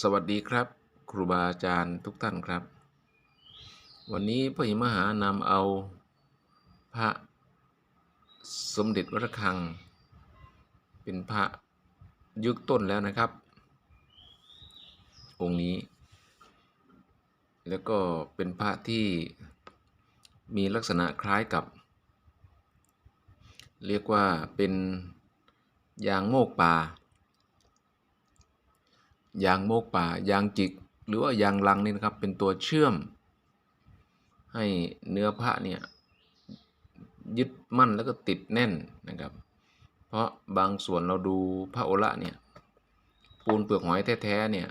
สวัสดีครับ ครูบาอาจารย์ทุกท่านครับ วันนี้พระหิมหานำเอาพระสมเด็จวัดระฆัง เป็นพระยุคต้นแล้วนะครับ องค์นี้ แล้วก็เป็นพระที่มีลักษณะคล้ายกับ เรียกว่าเป็นยางโมกป่า ยางโมกป่ายางจิก หรือว่ายางลังนี่นะครับ เป็นตัวเชื่อม ให้เนื้อพระเนี่ยยึดมั่นแล้วก็ติดแน่นนะครับ เพราะบางส่วนเราดูพระโอละเนี่ยปูนเปลือกหอยแท้ๆเนี่ย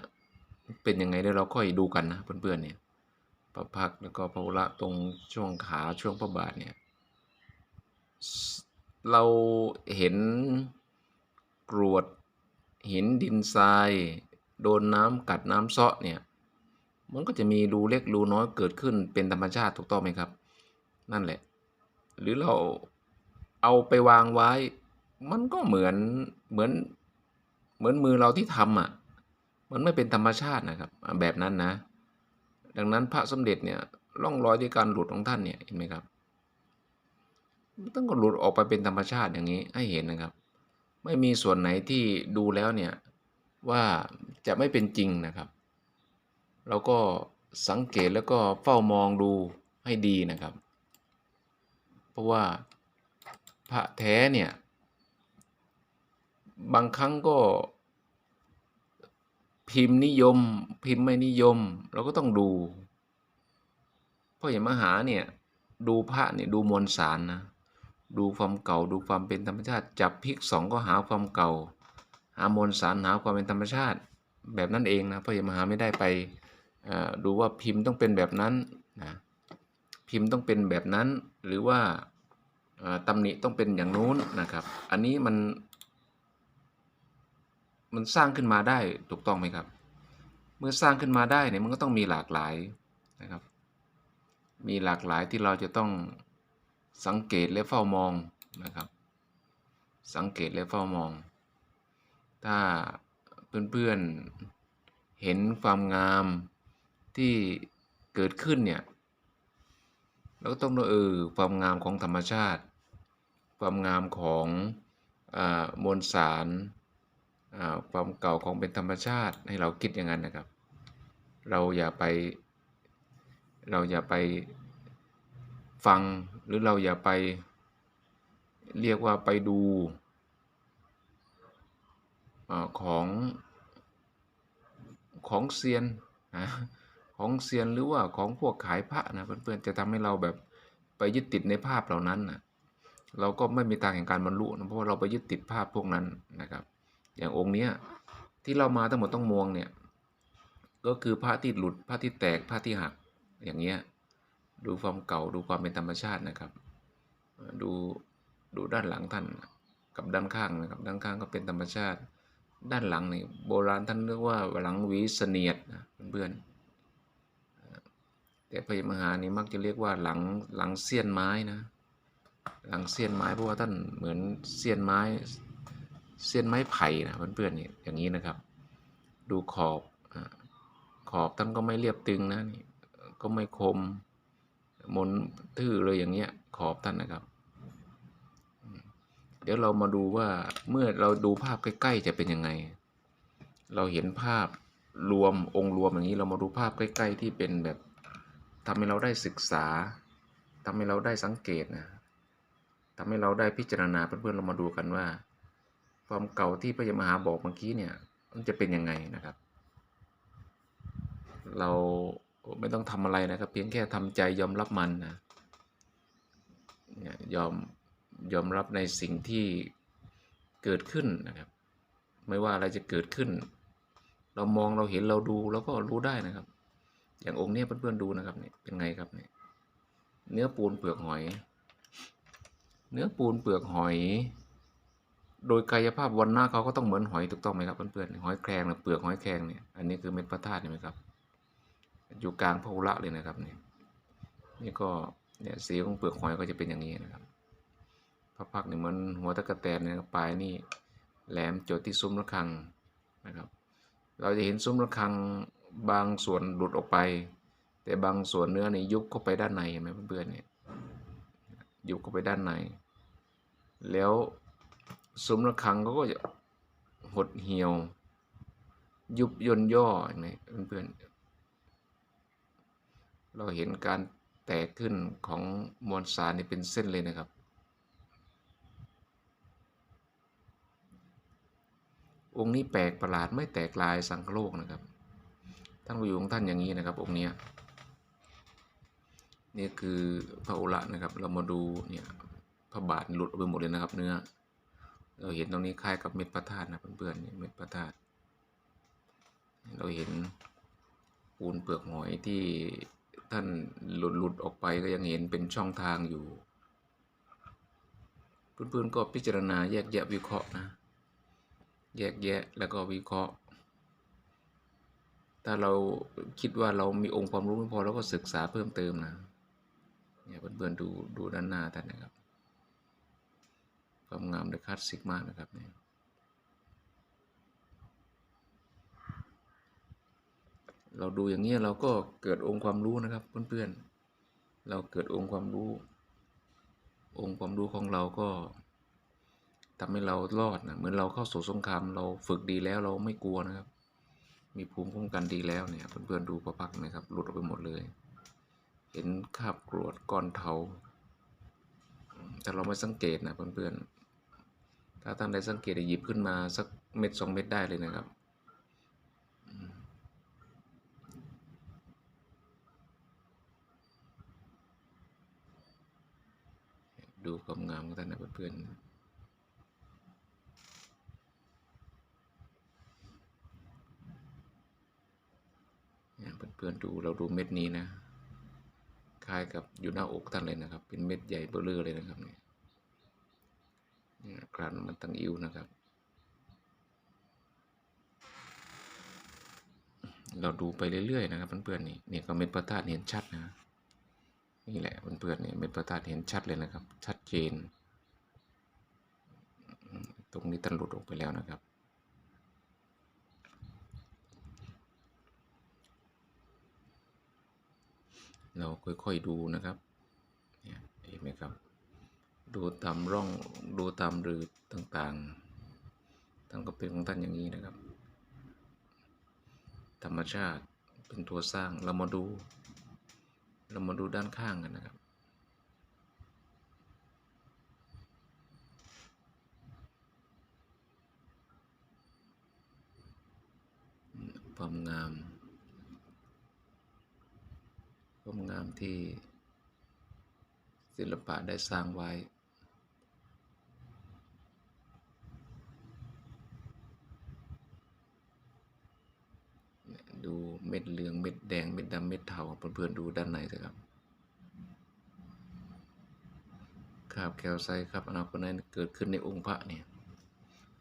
เป็นยังไงเดี๋ยวเราค่อยดูกันนะเพื่อนๆเนี่ยพระพักแล้วก็พระโอละตรงช่วงขาช่วงพระบาทเนี่ยเราเห็นกรวดหินดินทราย โดนน้ำกัดน้ำเซาะเนี่ยมันก็จะมีรูเล็กรูน้อยเกิดขึ้นเป็นธรรมชาติถูกต้องไหมครับ นั่นแหละ หรือเราเอาไปวางไว้ มันก็เหมือนเหมือนเหมือนมือเราที่ทำอะมันไม่เป็นธรรมชาตินะครับ แบบนั้นนะ ดังนั้นพระสมเด็จเนี่ยร่องรอยที่การหลุดของท่านเนี่ยเห็นไหมครับต้องก็หลุดออกไปเป็นธรรมชาติอย่างนี้ให้เห็นนะครับ ไม่มีส่วนไหนที่ดูแล้วเนี่ย ว่าจะไม่เป็นจริงนะครับ เราก็สังเกตแล้วก็เฝ้ามองดูให้ดีนะครับ เพราะว่าพระแท้เนี่ย บางครั้งก็พิมพ์นิยม พิมพ์ไม่นิยม เราก็ต้องดูเพราะอย่างมหาเนี่ยดูพระเนี่ยดูมวลสารนะดูความเก่าดูความเป็นธรรมชาติจับพลิกสองก็หาความเก่า หามวลสารหาความเป็นธรรมชาติแบบนั้นเองนะพระยมหาไม่ได้ไปดูว่าพิมพ์ต้องเป็นแบบนั้นนะพิมพ์ต้องเป็นแบบนั้น หรือว่าตำหนิต้องเป็นอย่างนู้นนะครับ อันนี้มัน มันสร้างขึ้นมาได้ถูกต้องไหมครับ เมื่อสร้างขึ้นมาได้เนี่ยมันก็ต้องมีหลากหลายนะครับ มีหลากหลายที่เราจะต้องสังเกตและเฝ้ามองนะครับ สังเกตและเฝ้ามอง ถ้าเพื่อนๆเห็นความงามที่เกิดขึ้นเนี่ยเราก็ต้องเออความงามของธรรมชาติ ความงามของอมวลสารความเก่าของเป็นธรรมชาติให้เราคิดอย่างนั้นนะครับ เราอย่าไป เราอย่าไปฟังหรือเราอย่าไปเรียกว่าไปดู ของของเซียนนะของเซียนหรือว่าของพวกขายพระนะเพื่อนๆจะทำให้เราแบบไปยึดติดในภาพเหล่านั้นนะเราก็ไม่มีทางแห่งการบรรลุนะเพราะว่าเราไปยึดติดภาพพวกนั้นนะครับ อย่างองค์เนี้ยที่เรามาทั้งหมดต้องมองเนี่ยก็คือพระที่หลุดพระที่แตกพระที่หักอย่างเงี้ยดูความเก่าดูความเป็นธรรมชาตินะครับ ดูดูด้านหลังท่านกับด้านข้างนะครับ ด้านข้างก็เป็นธรรมชาติ ด้านหลังนี่โบราณท่านเรียกว่าหลังวีเสนียดนะเพื่อนแต่พระมหานี่มักจะเรียกว่าหลังหลังเสี้ยนไม้นะ หลังเสี้ยนไม้เพราะว่าท่านเหมือนเสี้ยนไม้เสี้ยนไม้ไผ่นะเพื่อนๆนี่อย่างนี้นะครับ ดูขอบขอบท่านก็ไม่เรียบตึงนะนี่ก็ไม่คมมนทื่อเลยอย่างเงี้ยขอบท่านนะครับ เดี๋ยวเรามาดูว่าเมื่อเราดูภาพใกล้ ๆ จะเป็นยังไง เราเห็นภาพรวมองค์รวมอย่างนี้เรามาดูภาพใกล้ ๆ ที่เป็นแบบทำให้เราได้ศึกษาทำให้เราได้สังเกตนะทำให้เราได้พิจารณาเพื่อนๆเรามาดูกันว่า ความเก่าที่พระยมหาบอกเมื่อกี้เนี่ยมันจะเป็นยังไงนะครับ เราไม่ต้องทำอะไรนะครับ เพียงแค่ทำใจยอมรับมันนะยอม ยอมรับในสิ่งที่เกิดขึ้นนะครับ ไม่ว่าอะไรจะเกิดขึ้น เรามองเราเห็นเราดูเราก็รู้ได้นะครับ อย่างองค์นี้เพื่อนๆดูนะครับเนี่ยเป็นไงครับเนี่ยเนื้อปูนเปลือกหอย เนื้อปูนเปลือกหอย โดยกายภาพวันหน้าเขาก็ต้องเหมือนหอยถูกต้องไหมครับเพื่อนๆหอยแครงหรือเปลือกหอยแครงเนี่ยอันนี้คือเม็ดพระธาตุเห็นไหมครับ อยู่กลางพระอุระเลยนะครับเนี่ยนี่ก็เนี่ยสีของเปลือกหอยก็จะเป็นอย่างนี้นะครับ พระพักเนี่ยเหมือนหัวตะกะแตนเนี่ยปลายนี่แหลมจดที่ซุ้มระฆังนะครับ เราจะเห็นซุ้มระฆังบางส่วนหลุดออกไป แต่บางส่วนเนื้อนี่ยุบเข้าไปด้านในเห็นไหมเพื่อนๆเนี่ยยุบเข้าไปด้านใน แล้วซุ้มระฆังเขาก็จะหดเหี่ยว ยุบย่นย่อเห็นไหมเพื่อนๆเราเห็นการแตกขึ้นของมวลสารนี่เป็นเส้นเลยนะครับ องค์นี้แปลกประหลาดไม่แตกลายสังคโลกนะครับ ท่านผู้อยู่ของท่านอย่างนี้นะครับ องค์เนี้ยนี่คือพระอุระนะครับ เรามาดูเนี่ยพระบาทหลุดออกไปหมดเลยนะครับ เนื้อ เราเห็นตรงนี้คล้ายกับเม็ดพระธาตุนะเพื่อนๆเนี่ยเม็ดพระธาตุเราเห็นปูนเปลือกหอยที่ท่านหลุดหลุดออกไปก็ยังเห็นเป็นช่องทางอยู่ เพื่อนๆก็พิจารณาแยกแยะวิเคราะห์นะ แยกแยะแล้วก็วิเคราะห์ ถ้าเราคิดว่าเรามีองค์ความรู้ไม่พอเราก็ศึกษาเพิ่มเติมนะเนี่ยเพื่อนๆดูดูด้านหน้าท่านนะครับความงามและคลาสสิกมานะครับเนี่ยเราดูอย่างนี้เราก็เกิดองค์ความรู้นะครับเพื่อนๆ เราเกิดองค์ความรู้ องค์ความรู้ของเราก็ ทำให้เรารอดนะเหมือนเราเข้าสู่สงครามเราฝึกดีแล้วเราไม่กลัวนะครับ มีภูมิคุ้มกันดีแล้วเนี่ยเพื่อนๆดูประพักนะครับหลุดออกไปหมดเลย เห็นคาบกรวดก้อนเทาถ้าเราไม่สังเกตนะเพื่อนๆถ้าท่านใดสังเกตหยิบขึ้นมาสักเม็ดสองเม็ดได้เลยนะครับดูความงามของท่านนะเพื่อนๆ เนี่ยเพื่อนๆดูเราดูเม็ดนี้นะ คล้ายกับอยู่หน้าอกท่านเลยนะครับ เป็นเม็ดใหญ่เบ้อเร่อเลยนะครับเนี่ยเนี่ยกรันมันตั้งอิ้วนะครับ เราดูไปเรื่อยๆนะครับเพื่อนๆนี่เนี่ยก็เม็ดพระธาตุเห็นชัดนะ นี่แหละเพื่อนๆเนี่ยเม็ดพระธาตุเห็นชัดเลยนะครับ ชัดเจน ตรงนี้ตันหลุดออกไปแล้วนะครับ เราค่อยๆดูนะครับเห็นไหมครับ ดูตามร่องดูตามรือต่างๆท่านก็เป็นของท่านอย่างนี้นะครับ ธรรมชาติเป็นตัวสร้างเรามาดู เรามาดูด้านข้างกันนะครับความงาม ความงที่ศิลปะได้สร้างไว้ ดูเม็ดเหลืองเม็ดแดงเม็ดดำเม็ดเทาเพื่อนๆดูด้านในสิครับคราบแคลไซครับอนาคตนั้นเกิดขึ้นในองค์พระเนี่ย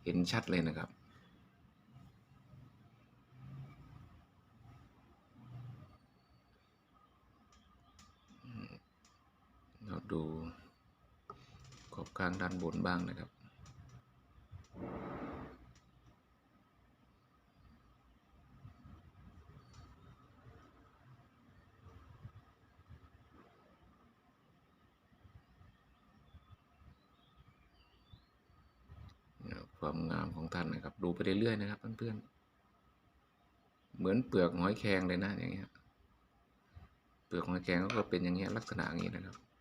เห็นชัดเลยนะครับ เราดู ข้างด้านบนบ้างนะครับ ความงามของท่านนะครับ ดูไปเรื่อยๆนะครับเพื่อนๆ เหมือนเปลือกหอยแครงเลยนะอย่างเงี้ย เปลือกหอยแครงก็เป็นอย่างเงี้ยลักษณะอย่างนี้นะครับ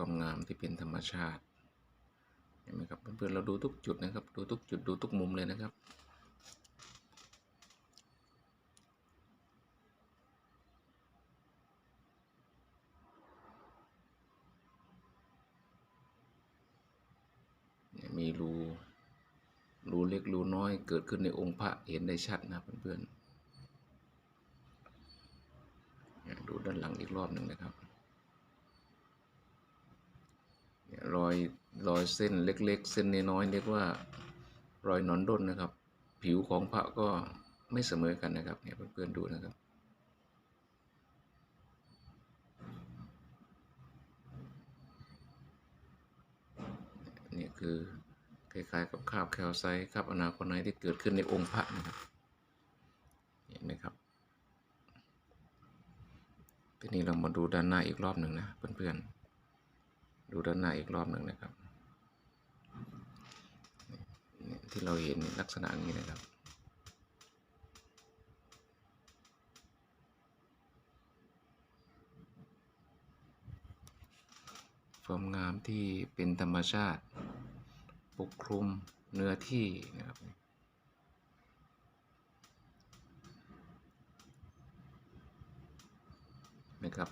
ความงามที่เป็นธรรมชาติเห็นไหมครับเพื่อนๆเราดูทุกจุดนะครับ ดูทุกจุดดูทุกมุมเลยนะครับมีรูรูเล็กรูน้อยเกิดขึ้นในองค์พระเห็นได้ชัดนะเพื่อนๆดูด้านหลังอีกรอบหนึ่งนะครับเนี่ย รอยรอยเส้นเล็ก ๆ เส้นน้อยๆเรียกว่ารอยหนอนด้นนะครับ ผิวของพระก็ไม่เสมอกันนะครับเนี่ยเพื่อนๆดูนะครับนี่คือคล้ายๆกับคาบแคลไซต์คราบอนาคอนไนท์ที่เกิดขึ้นในองค์พระนะครับเห็นไหมครับทีนี้เรามาดูด้านหน้าอีกรอบหนึ่งนะเพื่อนๆ ดูด้านหน้าอีกรอบหนึ่งนะครับ ที่เราเห็นลักษณะนี้นะครับความงามที่เป็นธรรมชาติ ปกคลุมเนื้อที่นะครับ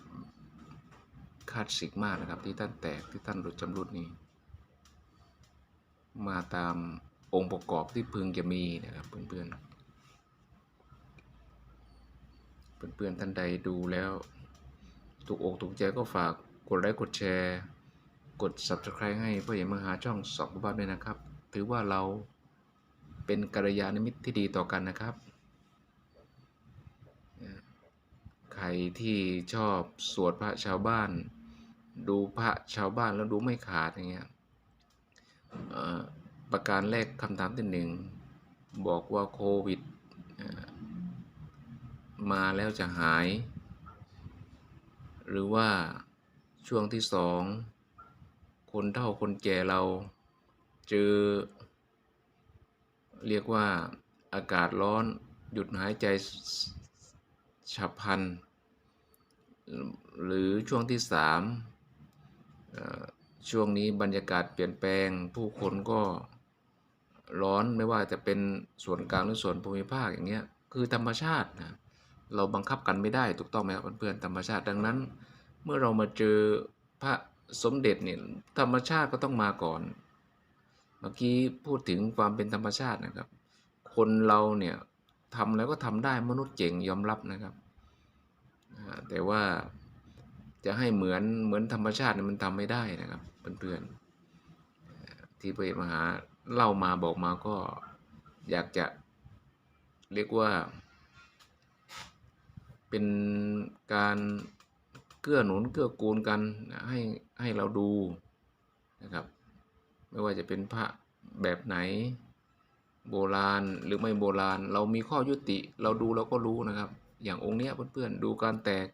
คาดสิกมากนะครับ ที่ท่านแตกที่ท่านหลุดจำรุดนี้มาตามองค์ประกอบที่พึงจะมีนะครับเพื่อนๆเพื่อนๆท่านใดดูแล้วถูกอกถูกใจก็ฝากกดไลค์กดแชร์ กด subscribe ให้พ่อใหญ่มหาช่องสอบบ้านด้วยนะครับ ถือว่าเราเป็นกัลยาณมิตรที่ดีต่อกันนะครับ ใครที่ชอบสวดพระชาวบ้าน ดูพระชาวบ้านแล้วดูไม่ขาดอย่างเงี้ยประการแรกคำถามที่หนึ่งบอกว่าโควิดมาแล้วจะหาย หรือว่าช่วงที่สองคนเฒ่าคนแก่เราเจอ เรียกว่าอากาศร้อนหยุดหายใจฉับพลัน หรือช่วงที่สาม ช่วงนี้บรรยากาศเปลี่ยนแปลง ผู้คนก็ร้อนไม่ว่าจะเป็นส่วนกลางหรือส่วนภูมิภาคอย่างเงี้ยคือธรรมชาตินะเราบังคับกันไม่ได้ถูกต้องไหมครับเพื่อนๆธรรมชาติดังนั้น เมื่อเรามาเจอพระสมเด็จเนี่ยธรรมชาติก็ต้องมาก่อน เมื่อกี้พูดถึงความเป็นธรรมชาตินะครับ คนเราเนี่ยทำแล้วก็ทำได้มนุษย์เจ๋งยอมรับนะครับแต่ว่า จะให้เหมือนเหมือนธรรมชาตินี่มันทำไม่ได้นะครับเพื่อนๆที่พระเอกมหาเล่ามาบอกมาก็อยากจะเรียกว่า เป็นการเกื้อหนุนเกื้อกูลกันให้ให้เราดูนะครับ ไม่ว่าจะเป็นพระแบบไหนโบราณหรือไม่โบราณ เรามีข้อยุติเราดูเราก็รู้นะครับ อย่างองค์เนี้ยเพื่อนๆดูการแตก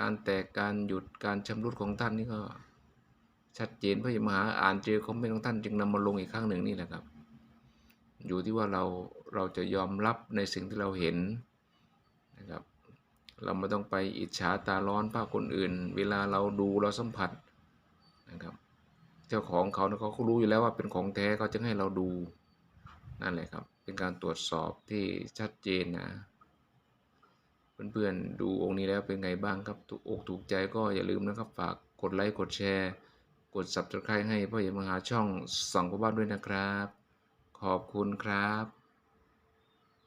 การแตกการหยุดการชำรุดของท่านนี่ก็ชัดเจนพระยมหาอ่านเจอคอมเมนต์ของท่านจึงนำมาลงอีกครั้งหนึ่งนี่แหละครับ อยู่ที่ว่าเราเราจะยอมรับในสิ่งที่เราเห็นนะครับ เราไม่ต้องไปอิจฉาตาร้อนภาพคนอื่น เวลาเราดูเราสัมผัสนะครับ เจ้าของเขาเนี่ยเขาก็รู้อยู่แล้วว่าเป็นของแท้เขาจะให้เราดูนั่นแหละครับ เป็นการตรวจสอบที่ชัดเจนนะ เพื่อนๆดูองค์นี้แล้วเป็นไงบ้างครับถูกอกถูกใจก็อย่าลืมนะครับ ฝากกดไลค์กดแชร์ กด subscribe ให้พ่อใหญ่มหาช่องส่องพ่อบ้านด้วยนะครับ ขอบคุณครับ